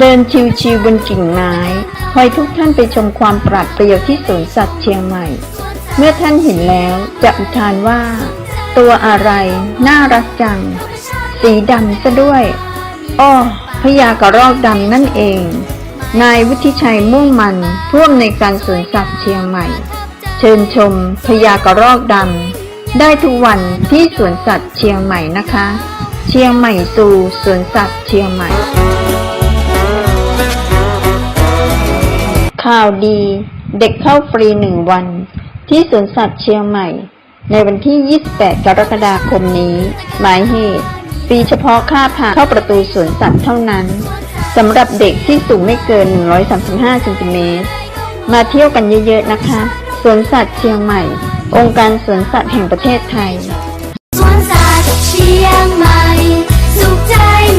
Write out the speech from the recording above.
เดินชิวๆบนกิ่งไม้คอยทุกท่านไปชมความปราดเปรียวที่สวนสัตว์เชียงใหม่ เมื่อท่านเห็นแล้วจะอุทานว่า ตัวอะไร น่ารักจัง สีดำซะด้วย อ้อพญากระรอกดำนั่นเอง นายวุฒิชัยม่วงมันผู้อำนการสวนสัตว์เชียงใหม่ เชิญชมพญากระรอกดำได้ทุกวันที่สวนสัตว์เชียงใหม่นะคะ เชียงใหม่สู่สวนสัตว์เชียงใหม่ ข่าวดี เด็กเข้าฟรีหนึ่งวัน ที่สวนสัตว์เชียงใหม่ ในวันที่ 28 กรกฎาคมนี้ หมายเหตุฟรีเฉพาะค่าผ่านเข้าประตูสวนสัตว์เท่านั้นสำหรับเด็กที่สูงไม่เกิน 135เซนติเมตรมาเที่ยวกันเยอะๆนะคะ สวนสัตว์เชียงใหม่ องค์การสวนสัตว์แห่งประเทศไทย